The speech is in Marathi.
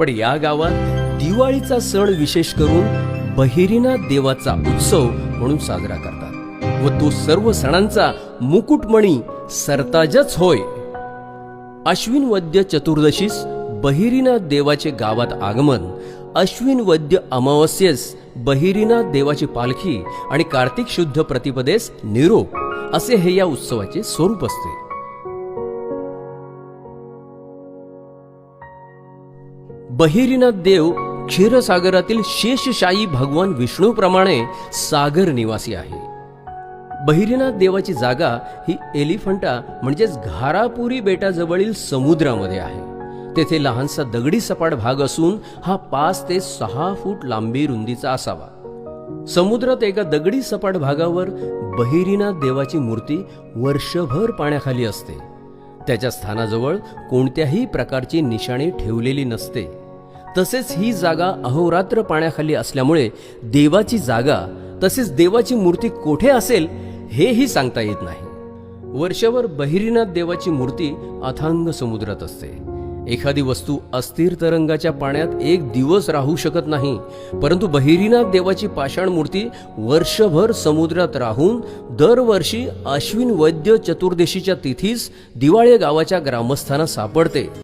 पण या गावात दिवाळीचा सण विशेष करून बहिरीनाथ देवाचा उत्सव म्हणून साजरा करतात. व तो सर्व सणांचा मुकुटमणी सरताजच होय. अश्विन वद्य चतुर्दशीस बहिरीनाथ देवाचे गावात आगमन अश्विन वद्य अमावस्येस बहिरीनाथ देवाची पालखी आणि कार्तिक शुद्ध प्रतिपदेस निरोप असे हे या उत्सवाचे स्वरूप असते. बहिरीनाथ देव क्षीरसागरातील शेषशाही भगवान विष्णूप्रमाणे सागर निवासी आहे. बहिरीनाथ देवाची जागा ही एलिफंटा म्हणजेच घारापुरी बेटाजवळील समुद्रामध्ये आहे. तेथे लहानसा दगडी सपाट भाग असून हा पाच ते सहा फूट लांबी रुंदीचा असावा. समुद्रात एका दगडी सपाट भागावर बहिरीनाथ देवाची मूर्ती वर्षभर पाण्याखाली असते. त्याच्या स्थानाजवळ कोणत्याही प्रकारची निशाणी ठेवलेली नसते. तसेच ही जागा अहोरात्र पाण्याखाली असल्यामुळे देवाची जागा तसेच देवाची मूर्ती कोठे असेल हेही सांगता येत नाही. वर्षभर बहिरीनाथ देवाची मूर्ती अथांग समुद्रात असते. एखादी वस्तू अस्थिर तरंगाच्या पाण्यात एक दिवस राहू शकत नाही परंतु बहिरीनाथ देवाची पाषाण मूर्ती वर्षभर समुद्रात राहून दरवर्षी अश्विन वैद्य चतुर्दशीच्या तिथीस दिवाळे गावाच्या ग्रामस्थांना सापडते.